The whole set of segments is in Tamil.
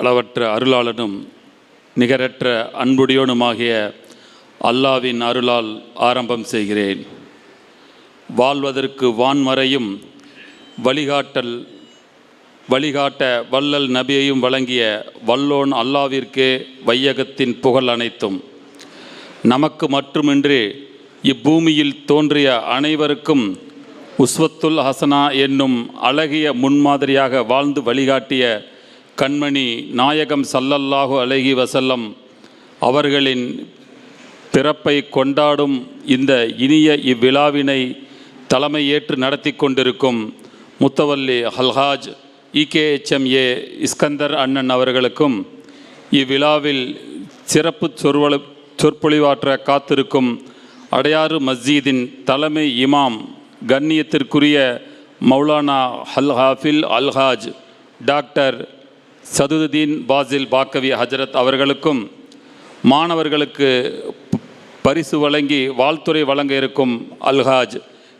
அளவற்ற அருளாளனும் நிகரற்ற அன்புடையோனுமாகிய அல்லாவின் அருளால் ஆரம்பம் செய்கிறேன். வாழ்வதற்கு வான்மறையும் வழிகாட்டல் வழிகாட்ட வல்லல் நபியையும் வழங்கிய வல்லோன் அல்லாவிற்கு வையகத்தின் புகழ் அனைத்தும். நமக்கு மட்டுமின்றி இப்பூமியில் தோன்றிய அனைவருக்கும் உஸ்வத்துல் ஹசனா என்னும் அழகிய முன்மாதிரியாக வாழ்ந்து வழிகாட்டிய கண்மணி நாயகம் சல்லல்லாஹு அலஹி வசல்லம் அவர்களின் பிறப்பை கொண்டாடும் இந்த இனிய இவ்விழாவினை தலைமையேற்று நடத்தி கொண்டிருக்கும் முத்தவல்லி ஹல்ஹாஜ் இகேஎச்எம்ஏ இஸ்கந்தர் அண்ணன் அவர்களுக்கும் இவ்விழாவில் சிறப்பு சொற்பொழி சொற்பொழிவாற்ற காத்திருக்கும் அடையாறு மஸ்ஜிதின் தலைமை இமாம் கண்ணியத்திற்குரிய மௌலானா ஹல் ஹாஃபில் அல்ஹாஜ் டாக்டர் சதுதுதீன் பாசில் பாக்கவி ஹஜரத் அவர்களுக்கும் மாணவர்களுக்கு பரிசு வழங்கி வாழ்த்துறை வழங்க இருக்கும் அல்ஹாஜ்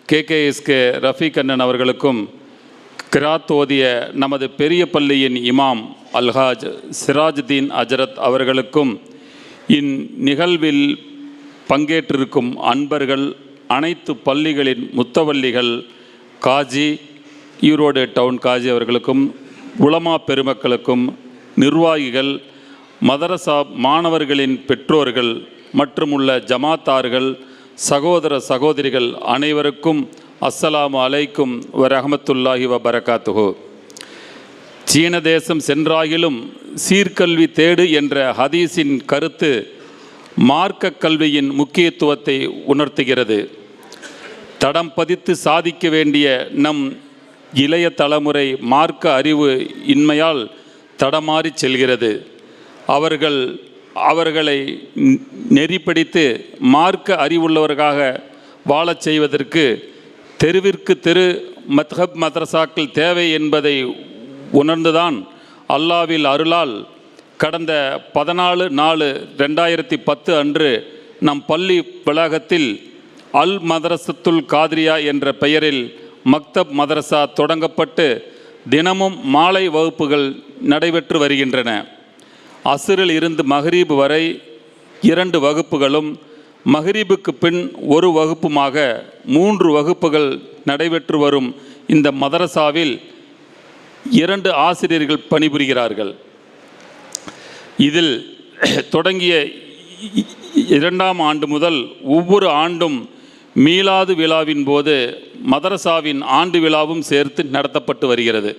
கேகேஎஸ்கே ரஃபீக் அண்ணன் அவர்களுக்கும் கிராத் ஓதிய நமது பெரிய பள்ளியின் இமாம் அல்ஹாஜ் சிராஜ்தீன் அஜரத் அவர்களுக்கும் இந்நிகழ்வில் பங்கேற்றிருக்கும் அன்பர்கள் அனைத்து பள்ளிகளின் முத்தவள்ளிகள் காஜி ஈரோடு டவுன் காஜி அவர்களுக்கும் உலமா பெருமக்களுக்கும் நிர்வாகிகள் மதரசா மாணவர்களின் பெற்றோர்கள் மற்றும் உள்ள ஜமாத்தார்கள் சகோதர சகோதரிகள் அனைவருக்கும் அஸ்ஸலாமு அலைக்கும் வரஹமத்துல்லாஹி வபரகாத்துஹு. சீன தேசம் சென்றாகிலும் சீர்கல்வி தேடு என்ற ஹதீஸின் கருத்து மார்க்க கல்வியின் முக்கியத்துவத்தை உணர்த்துகிறது. தடம் பதித்து சாதிக்க வேண்டிய நம் இளைய தலைமுறை மார்க்க அறிவு இன்மையால் தடமாறி செல்கிறது. அவர்கள் அவர்களை நெறிப்படித்து மார்க்க அறிவுள்ளவர்களாக வாழச் செய்வதற்கு தெருவிற்கு தெரு மத்ஹப் மதரசாக்கள் தேவை என்பதை உணர்ந்துதான் அல்லாவில் அருளால் கடந்த பதினாலு நாலு ரெண்டாயிரத்தி பத்து அன்று நம் பள்ளி வளாகத்தில் அல் மதரசத்துல் காதிரியா என்ற பெயரில் மக்தப் மதரசா தொடங்கப்பட்டு தினமும் மாலை வகுப்புகள் நடைபெற்று வருகின்றன. அசுரில் இருந்து மஹரீபு வரை இரண்டு வகுப்புகளும் மஹரீபுக்கு பின் ஒரு வகுப்புமாக மூன்று வகுப்புகள் நடைபெற்று வரும் இந்த மதரசாவில் இரண்டு ஆசிரியர்கள் பணிபுரிகிறார்கள். இதில் தொடங்கிய இரண்டாம் ஆண்டு முதல் ஒவ்வொரு ஆண்டும் மீலாது விழாவின் போது மதரசாவின் ஆண்டு விழாவும் சேர்த்து நடத்தப்பட்டு வருகிறது.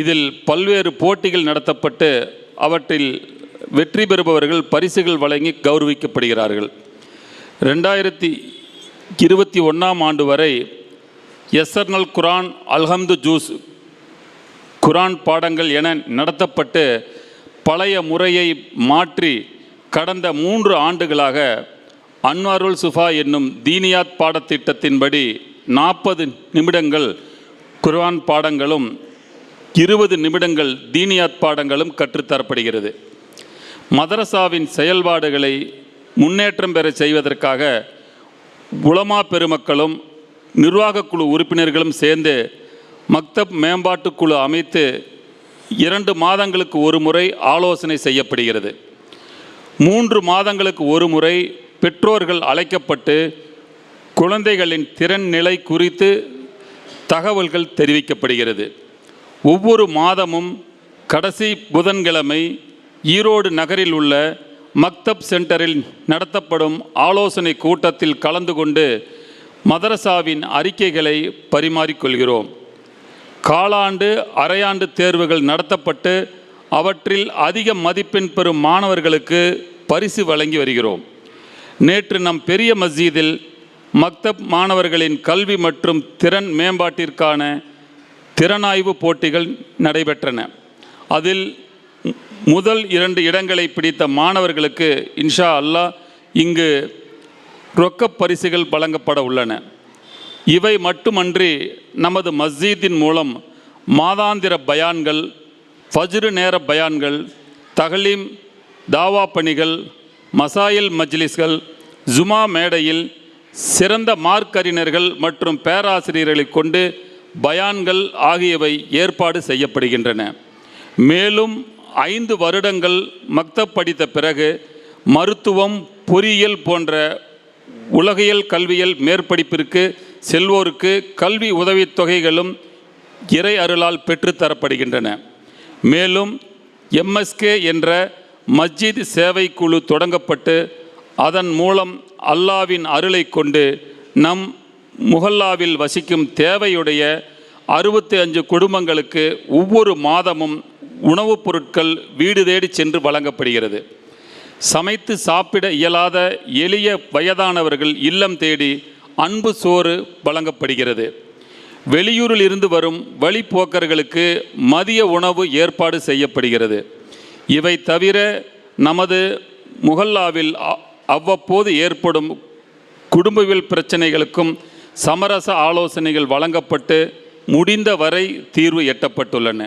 இதில் பல்வேறு போட்டிகள் நடத்தப்பட்டு அவற்றில் வெற்றி பெறுபவர்கள் பரிசுகள் வழங்கி கௌரவிக்கப்படுகிறார்கள். ரெண்டாயிரத்தி இருபத்தி ஒன்றாம் ஆண்டு வரை எஸ்எர்னல் குரான் அல்ஹம்து ஜூஸ் குரான் பாடங்கள் என நடத்தப்பட்டு பழைய முறையை மாற்றி கடந்த மூன்று ஆண்டுகளாக அன்வாருல் சுஃபா என்னும் தீனியாத் பாடத்திட்டத்தின்படி நாற்பது நிமிடங்கள் குர்ஆன் பாடங்களும் இருபது நிமிடங்கள் தீனியாத் பாடங்களும் கற்றுத்தரப்படுகிறது. மதரசாவின் செயல்பாடுகளை முன்னேற்றம் பெற செய்வதற்காக உலமா பெருமக்களும் நிர்வாகக் குழு உறுப்பினர்களும் சேர்ந்து மக்தப் மேம்பாட்டுக் குழு அமைத்து இரண்டு மாதங்களுக்கு ஒரு முறை ஆலோசனை செய்யப்படுகிறது. மூன்று மாதங்களுக்கு ஒரு முறை பெற்றோர்கள் அழைக்கப்பட்டு குழந்தைகளின் திறன் நிலை குறித்து தகவல்கள் தெரிவிக்கப்படுகிறது. ஒவ்வொரு மாதமும் கடைசி புதன்கிழமை ஈரோடு நகரில் உள்ள மக்தப் சென்டரில் நடத்தப்படும் ஆலோசனை கூட்டத்தில் கலந்து கொண்டு மதரசாவின் அறிக்கைகளை பரிமாறிக்கொள்கிறோம் காலாண்டு அரையாண்டு தேர்வுகள் நடத்தப்பட்டு அவற்றில் அதிக மதிப்பெண் பெறும் மாணவர்களுக்கு பரிசு வழங்கி வருகிறோம். நேற்று நம் பெரிய மஸ்ஜிதில் மக்தப் மாணவர்களின் கல்வி மற்றும் திறன் மேம்பாட்டிற்கான திறனாய்வு போட்டிகள் நடைபெற்றன. அதில் முதல் இரண்டு இடங்களை பிடித்த மாணவர்களுக்கு இன்ஷா அல்லாஹ் இங்கு ரொக்கப் பரிசுகள் வழங்கப்பட உள்ளன. இவை மட்டுமன்றி நமது மஸ்ஜீதின் மூலம் மாதாந்திர பயான்கள் ஃபஜ்ரு நேர பயான்கள் தகலீம் தாவா பணிகள் மசாயில் மஜ்லிஸ்கள் ஜுமா மேடையில் சிறந்த மார்க்கறிஞர்கள் மற்றும் பேராசிரியர்களை கொண்டு பயான்கள் ஆகியவை ஏற்பாடு செய்யப்படுகின்றன. மேலும் ஐந்து வருடங்கள் மக்தப் படித்த பிறகு மருத்துவம் பொறியியல் போன்ற உலகியல் கல்வியல் மேற்படிப்பிற்கு செல்வோருக்கு கல்வி உதவித்தொகைகளும் இறை அருளால் பெற்றுத்தரப்படுகின்றன மேலும் எம்எஸ்கே என்ற மஸ்ஜித் சேவை குழு தொடங்கப்பட்டு அதன் மூலம் அல்லாவின் அருளை கொண்டு நம் முகல்லாவில் வசிக்கும் தேவையுடைய அறுபத்தி அஞ்சு குடும்பங்களுக்கு ஒவ்வொரு மாதமும் உணவுப் பொருட்கள் வீடு தேடி சென்று வழங்கப்படுகிறது. சமைத்து சாப்பிட இயலாத எளிய வயதானவர்கள் இல்லம் தேடி அன்பு சோறு வழங்கப்படுகிறது. வெளியூரில் இருந்து வரும் வழிப்போக்கர்களுக்கு மதிய உணவு ஏற்பாடு செய்யப்படுகிறது. இவை தவிர நமது முகல்லாவில் அ- அவ்வப்போது ஏற்படும் குடும்பவியல் பிரச்சனைகளுக்கும் சமரச ஆலோசனைகள் வழங்கப்பட்டு முடிந்த வரை தீர்வு எட்டப்பட்டுள்ளன.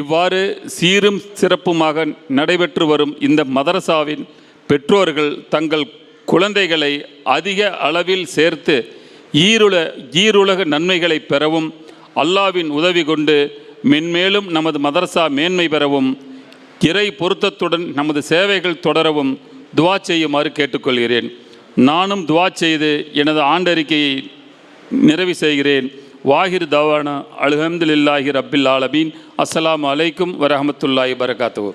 இவ்வாறு சீரும் சிறப்புமாக நடைபெற்று வரும் இந்த மதரசாவின் பெற்றோர்கள் தங்கள் குழந்தைகளை அதிக அளவில் சேர்த்து ஈருல ஈருலக நன்மைகளை பெறவும் அல்லாவின் உதவி கொண்டு மென்மேலும் நமது மதரசா மேன்மை பெறவும் இறை பொருத்தத்துடன் நமது சேவைகள் தொடரவும் துவா செய்யுமாறு கேட்டுக்கொள்கிறேன். நானும் துவா செய்து எனது ஆண்டறிக்கையை நிறைவு செய்கிறேன். வாஹிர் தவானா அல்ஹம்துலில்லாஹி ரப்பில் ஆலமீன். அஸ்லாம் அலைக்கும் வரஹமத்துல்லாஹி வரகாத்துஹு